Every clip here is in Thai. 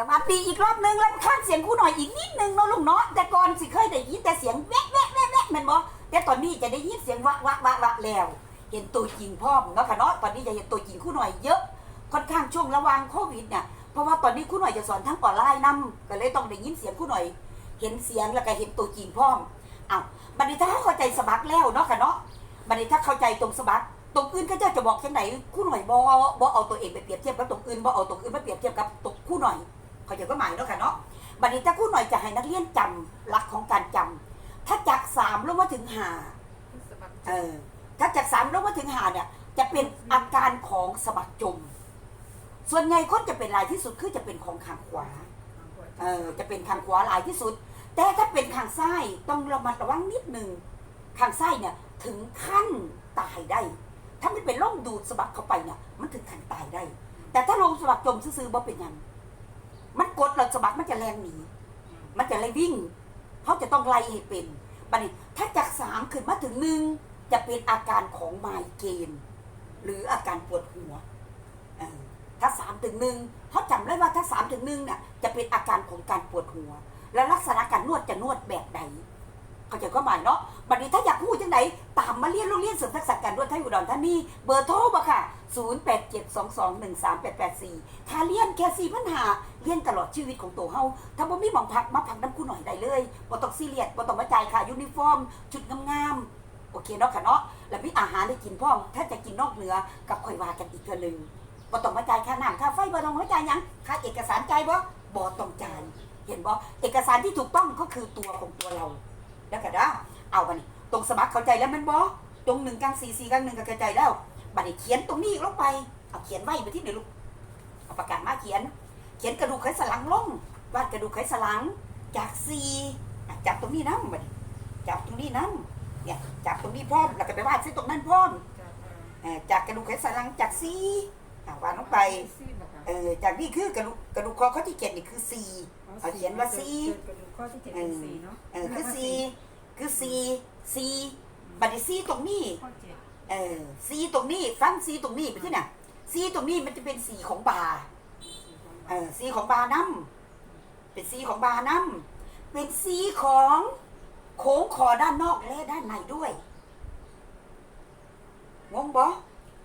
สวัสดีอีกรอบนึงแล้วข้างเสียงกูหน่อยอีกนิดนึงเนาะลุงเนาะแต่ก่อนสิเคยได้ยินแต่เสียงแวะแวะแวะแวะแม่นบ่แต่ตอนนี้จะได้ยินเสียงวะวะวะวะแล้ว เห็นตัวจริงพร้อมเนาะค่ะเนาะตอนนี้จะเห็นตัวจริงกูหน่อยเยอะค่อนข้างช่วงระหวังโควิดเนี่ยเพราะว่าตอนนี้กูหน่อยจะสอนทั้งออนไลน์นํก็เลยต้องได้ยินเสียงกูหน่อย เห็นเสียงแล้วก็เห็นตัวจริงพร้อมอ้าวบัดนี้ถ้าเข้าใจสบักแล้วเนาะค่ะเนาะบัดนี้ถ้าเข้าใจตรงสบักตรงอื่นก็จะจะบอกจังไหนกูหน่อยบ่บ่เอาตัวเองไปเปรียบเทียบกับตรงอื่นบ่เอาตรงอื่นมาเปรียบเทียบกับตรงกูหน่อย เขาใจก็หมายเนาะค่ะเนาะบัดนี้ถ้าครู่หน่อยจะให้นักเรียนจำหลักของการจำถ้าจากสามลงมาถึงหาเออถ้าจากสามลงมาถึงหาเนี่ยจะเป็นอาการของสะบักจม ส่วนใหญ่คนจะเป็นลายที่สุดคือจะเป็นของขางขวาเออจะเป็นขางขวาลายที่สุด แต่ถ้าเป็นขางซ้ายต้องระมัดระวังนิดหนึ่งขางซ้ายเนี่ยถึงขั้นตายได้ ถ้ามันเป็นร่องดูดสะบักเข้าไปเนี่ยมันถึงขั้นตายได้ แต่ถ้าลงสะบักจมซื่อๆบ่เป็นยัง มันกดเราสะบัดมันจะแรงหนีมันจะเลยวิ่งเขาจะต้องไล่ให้เป็นบัดนี้ถ้าจากสามขึ้นมาถึงหนึ่งจะเป็นอาการของไมเกรนหรืออาการปวดหัวถ้าสามถึงหนึ่งเขาจำได้ว่าถ้าสามถึงหนึ่งเนี่ยจะเป็นอาการของการปวดหัว และลักษณะการนวดจะนวดแบบไหน เขาใจะก็หมายเนาะบัดนี้ถ้าอยากพูดจังไหนตามมาเรียนโรงเรียนเสริมทักษะการนวดไทยอุดรธานีเบอร์โทรบ่ค่ะ 0872213884 ถ้าเรียนแค่สี่ปัญหาเรียนตลอดชีวิตของตัวเฮาถ้าบ่มีหมองพักมาพักน้ำกูหน่อยได้เลยบ่ต้องซีเรียสบ่ต้องมาจ่ายค่ายูนิฟอร์มชุดงามๆโอเคเนาะค่ะเนาะแล้วมีอาหารได้กินพร้อมถ้าจะกินนอกเหนือกับค่อยว่ากันอีกเทื่อนึงบ่ต้องมาจ่ายค่าน้ำค่าไฟบ่ต้องมาจ่ายหยังค่าเอกสารจ่ายบ่บ่ต้องจ่ายเห็นบ่เอกสารที่ถูกต้องก็คือตัวของตัวเรา แล้วก็ได้เอาบัดนี้ตรงสมัครเข้าใจแล้วแมันบ่ตรงหนึ่งกลางสี่สี่กลางหนึ่งก็เข้าใจแล้วบัดนี้เขียนตรงนี้ลงไปเอาเขียนไว้ไปที่ไหนลูกเอาปากกามาเขียน เขียนกระดูกไขสันหลังลงวาดกระดูกไขสันหลัง จากสี่อะจับตรงนี้น้ำบัดนี้จับตรงนี้น้ำเนี่ยจับตรงนี้พร้อมแล้วก็ไปวาดเส้นตรงนั้นพร้อมเอ่อจากกระดูกไขสันหลังจากสี่ อะวาดลงไปเออจากนี่คือกระดูกกระดูกคอข้อที่เจ็ดนี่คือสี่เอาเขียนว่าสี่ กระดูกข้อที่เจ็ดเป็นสี่เนาะเออคือสี่คือสี่สี่บัดนี้สี่ตรงนี้ ข้อเจ็ดเออสีตรงนี้ฟังสีตรงนี้ไปที่ไหนสีตรงนี้มันจะเป็นสีของบาร์เออสีของบาร์น้ำเป็นสีของบาร์น้ำเป็นสีของโค้งคอด้านนอกและด้านในด้วยงงบ่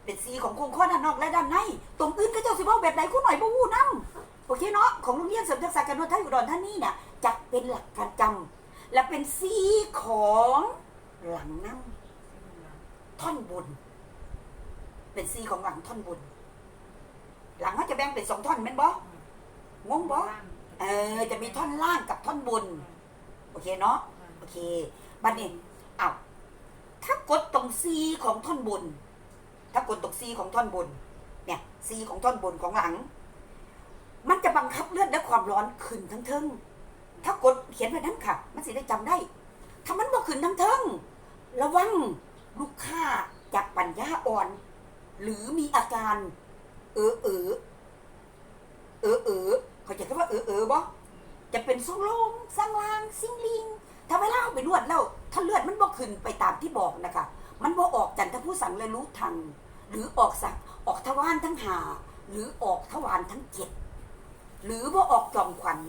เป็นสีของโค้งคอด้านนอกและด้านใน ตรงอื่นก็เจ้าสิบอกแบบไหนคุณหน่อยบ่วู้น้ำโอเคเนาะของโรงเรียนเสริมทักษะการนวดไทยอุดรท่านนี่เนี่ยจะเป็นหลักการจำและเป็นสีของหลังน้ำท่อนบน เป็นซีของหลังท่อนบน หลังเขาจะแบ่งเป็นสองท่อนแม่นบ่งงบ่เออจะมีท่อนล่างกับท่อนบน โอเคเนาะโอเคบัดนี้อ้าวถ้ากดตรงซีของท่อนบน ถ้ากดตรงซีของท่อนบน เนี่ยซีของท่อนบนของหลัง มันจะบังคับเลือดและความร้อนขึ้นทั้งเทิงถ้ากดเขียนไว้นั้นค่ะ มันสิได้จำได้ ถ้ามันบ่ขึ้นทั้งเทิงระวังลูกค้าจากปัญญาอ่อน หรือมีอาการ เออเออเออเออเขาใจคำว่าเออเออบ่จะเป็นสองลมสังลางซิงลิงถ้าเวลาเอาไปนวดแล้ว ถ้าเลือดมันบ่ขึ้นไปตามที่บอกนะคะ มันบ่ออกจันทผู้สังเลยรู้ทัน หรือออกสักออกทวารทั้งหา หรือออกทวารทั้งเจ็ดหรือว่าออกจอมขวัญ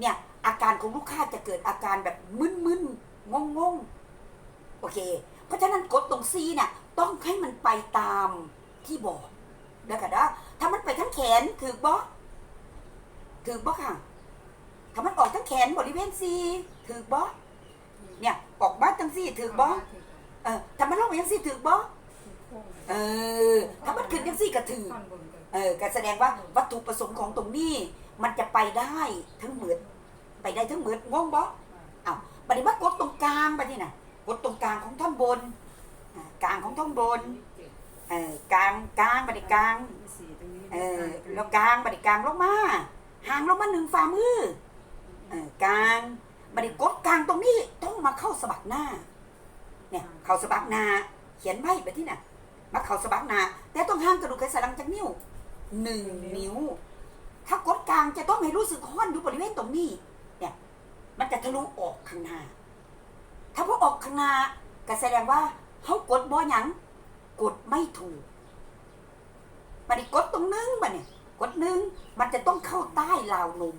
เนี่ย อาการของลูกค้าจะเกิดอาการแบบมึนๆงงๆโอเค เพราะฉะนั้นกดตรงซีเนี่ยต้องให้มันไปตามที่บอกแล้วกันนะถ้ามันไปทั้งแขนถือบ่ถือบ่ค่ะถ้ามันออกทั้งแขนบริเวณซีถือบ่เนี่ยออกมาทั้งซีถือบ่ เออถ้ามันลงไปยังซีถือบ่เออถ้ามันขึ้นยังซีก็ถือเออก็แสดงว่าวัตถุประสงค์ของตรงนี้ มันจะไปได้ทั้งเหมือนไปได้ทั้งเหมือนงงบ่อ้าวบัดนี้มากดตรงกลางไปที่น่ะกดตรงกลางของท่อนบนกลางของท่อนบนเออกลางกลางบัดนี้กลางเออแล้วกลางบัดนี้กลางลงมาห่างลงมาหนึ่งฝ่ามือเออกลางบัดนี้กดกลางตรงนี้ต้องมาเข้าสะบักหน้า เนี่ยเขาสะบักนาเขียนไว้ไปที่น่ะมาเขาสะบักนา แต่ต้องห่างกระดูกไขสันหลังจากนิ้วหนึ่งนิ้ว ถ้ากดกลางจะต้องให้รู้สึกห้อนอยู่บริเวณตรงนี้ เนี่ย มันจะทะลุออกข้างหน้า ถ้าพอออกข้างหน้าก็แสดงว่าเขากดบ่หยังกดไม่ถูกบันกดตรงนึงบัดเนี่ยกดนึงมันจะต้องเข้าใต้ราวนม